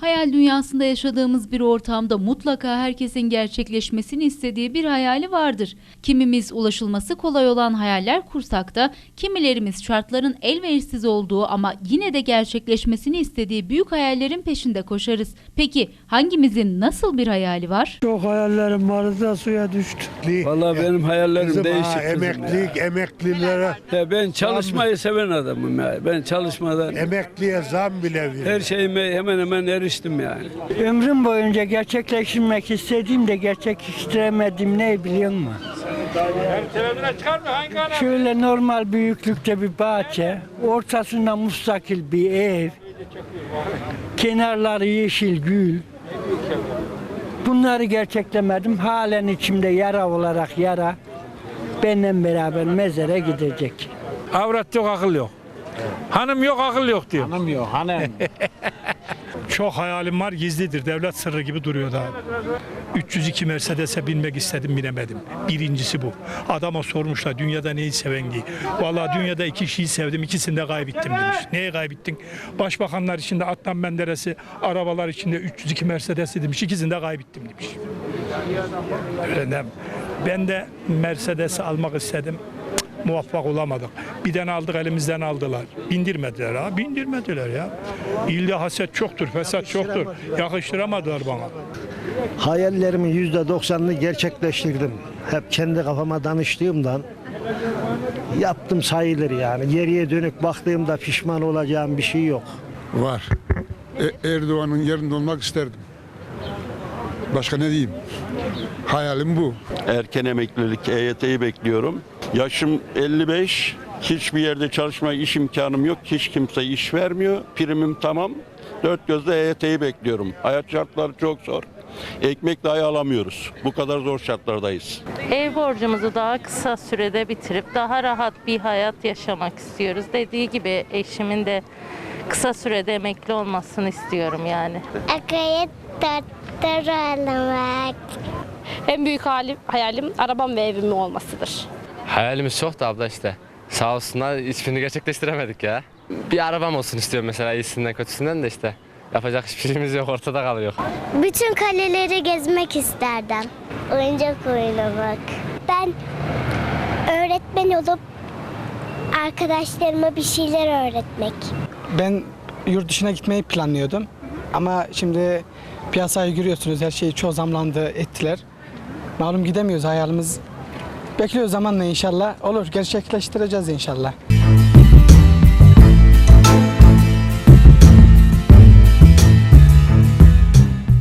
Hayal dünyasında yaşadığımız bir ortamda mutlaka herkesin gerçekleşmesini istediği bir hayali vardır. Kimimiz ulaşılması kolay olan hayaller kursak da kimilerimiz şartların elverişsiz olduğu ama yine de gerçekleşmesini istediği büyük hayallerin peşinde koşarız. Peki hangimizin nasıl bir hayali var? Çok hayallerim vardı da suya düştü. Vallahi benim hayallerim Kızım değişik ha, kızım emeklilik, emeklilere, ya. ya. Ben çalışmayı seven adamım ya. Ben çalışmadan emekliye zam bile her veriyor. şeyime hemen hemen eriştim yani. Ömrüm boyunca gerçekleştirmek istediğim de gerçekleştiremedim ne biliyor musun? Şöyle normal büyüklükte bir bahçe, ortasında müstakil bir ev, kenarları yeşil gül. Bunları gerçeklemedim. Halen içimde yara olarak yara. Benimle beraber mezara gidecek. Avrat yok akıl yok. Hanım yok akıl yok diyor. Hanım yok hanım. Çok hayalim var gizlidir. Devlet sırrı gibi duruyor daha. 302 Mercedes'e binmek istedim binemedim. Birincisi bu. Adama sormuşlar dünyada neyi seven diye. Vallahi dünyada iki kişiyi sevdim ikisini de kaybettim demiş. Neyi kaybettin? Başbakanlar içinde Adnan Menderes'i, arabalar içinde 302 Mercedes'i demiş. İkisini de kaybettim demiş. Öyle Ben de Mercedes'i almak istedim. Muvaffak olamadık. Bir tane aldık elimizden aldılar. Bindirmediler ha. Bindirmediler ya. İlde haset çoktur, fesat çoktur. Yakıştıramadılar bana. Hayallerimin yüzde doksanını gerçekleştirdim. Hep kendi kafama danıştığımdan yaptım sayılır yani. Geriye dönük baktığımda pişman olacağım bir şey yok. Var. E- Erdoğan'ın yerinde olmak isterdim. Başka ne diyeyim? Hayalim bu. Erken emeklilik EYT'yi bekliyorum. Yaşım 55. Hiçbir yerde çalışma iş imkanım yok. Hiç kimse iş vermiyor. Primim tamam. Dört gözle EYT'yi bekliyorum. Hayat şartları çok zor. Ekmek dahi alamıyoruz. Bu kadar zor şartlardayız. Ev borcumuzu daha kısa sürede bitirip daha rahat bir hayat yaşamak istiyoruz. Dediği gibi eşimin de kısa sürede emekli olmasını istiyorum yani. Akayı tattıralamak. En büyük halim, hayalim arabam ve evimin olmasıdır. Hayalimiz çok da abla işte. Sağ olsunlar hiçbirini gerçekleştiremedik ya. Bir arabam olsun istiyorum mesela iyisinden kötüsünden de işte. Yapacak hiçbir şeyimiz yok ortada kalıyor. Bütün kaleleri gezmek isterdim. Oyuncak oynamak. Ben öğretmen olup arkadaşlarıma bir şeyler öğretmek. Ben yurt dışına gitmeyi planlıyordum. Ama şimdi piyasayı görüyorsunuz her şey çoğu zamlandı ettiler. Malum gidemiyoruz hayalimiz. Bekliyoruz zamanla inşallah. Olur gerçekleştireceğiz inşallah.